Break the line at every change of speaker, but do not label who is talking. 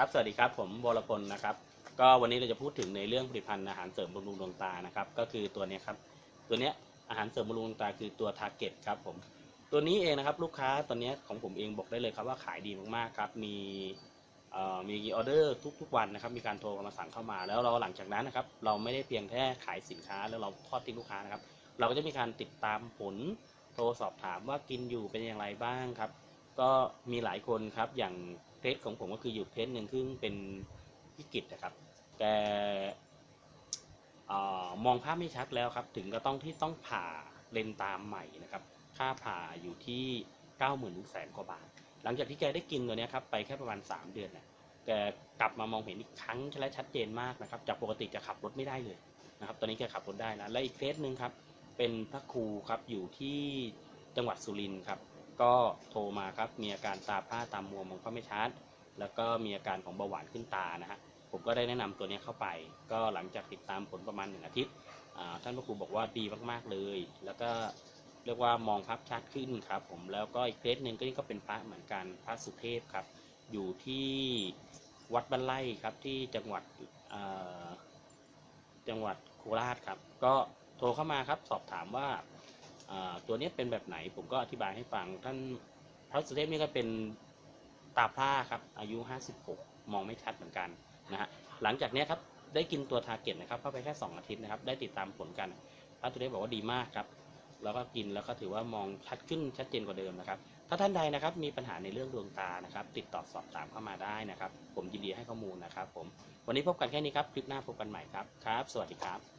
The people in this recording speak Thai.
ครับสวัสดีครับผมวรพลนะครับ ก็วันนี้เราจะพูดถึงในเรื่องผลิตภัณฑ์อาหารเสริมบำรุงดวงตานะครับ ก็คือตัวนี้ครับ ตัวนี้อาหารเสริมบำรุงดวงตาคือตัวทาร์เก็ตครับผมตัวนี้เองนะครับลูกค้าตอนนี้ของผมเองบอกได้เลยครับว่าขายดีมากๆครับ มีมีออเดอร์ทุกๆวันนะครับ มีการโทรมาสั่งเข้ามา แล้วเราหลังจากนั้นนะครับ เราไม่ได้เพียงแค่ขายสินค้าแล้วเราทอดทิ้งลูกค้านะครับ เราก็จะมีการติดตามผลโทรสอบถามว่ากินอยู่เป็นอย่างไรบ้างครับ ก็มีหลายคนครับอย่างเคสของผมก็คืออยู่เคสหนึ่งซึ่งเป็นพิกิจนะครับแกเออมองภาพไม่ชัดแล้วครับ ถึงก็ต้องที่ต้องผ่าเลนตามใหม่นะครับ ค่าผ่าอยู่ที่เก้าหมื่นถึงแสนกว่าบาท หลังจากที่แกได้กินตัวนี้ครับ ไปแค่ประมาณ 3 เดือนนะแกกลับมามองเห็นอีกครั้งและชัดเจนมากนะครับ จากปกติจะขับรถไม่ได้เลยนะครับ ตอนนี้แกขับรถได้แล้วและอีกเคสหนึ่งครับ เป็นพระครูครับอยู่ที่จังหวัดสุรินทร์ครับ ก็โทรมาครับ มีอาการตาพร่าตามมัวมองก็ไม่ชัด แล้วก็มีอาการของเบาหวานขึ้นตานะฮะ ผมก็ได้แนะนำตัวนี้เข้าไป ก็หลังจากติดตามผลประมาณหนึ่งอาทิตย์ ท่านพระครูบอกว่าดีมากๆเลย แล้วก็เรียกว่ามองภาพชัดขึ้นครับ ผม แล้วก็อีกเคสหนึ่งก็นี่ก็เป็นพระเหมือนกัน พระสุเทพครับ อยู่ที่วัดบ้านไร่ครับที่จังหวัดจังหวัดโคราชครับ ก็โทรเข้ามาครับสอบถามว่าอ่า ตัวนี้เป็นแบบไหนผมก็อธิบายให้ฟัง ท่านพระสุเทพนี่ก็เป็นตาพร่าครับ อายุ 56 มองไม่ชัดเหมือนกันนะฮะหลังจากนี้ครับได้กินตัวทาเก็ตนะครับเข้าไปแค่ 2 อาทิตย์นะครับ ได้ติดตามผลกันพระสุเทพบอกว่าดีมากครับแล้วก็กินแล้วก็ถือว่ามองชัดขึ้นชัดเจนกว่าเดิมนะครับ ถ้าท่านใดนะครับมีปัญหาในเรื่องดวงตานะครับ ติดต่อสอบถามเข้ามาได้นะครับ ผมยินดีให้ข้อมูลนะครับ ผมวันนี้พบกันแค่นี้ครับคลิปหน้าพบกันใหม่ครับครับ สวัสดีครับ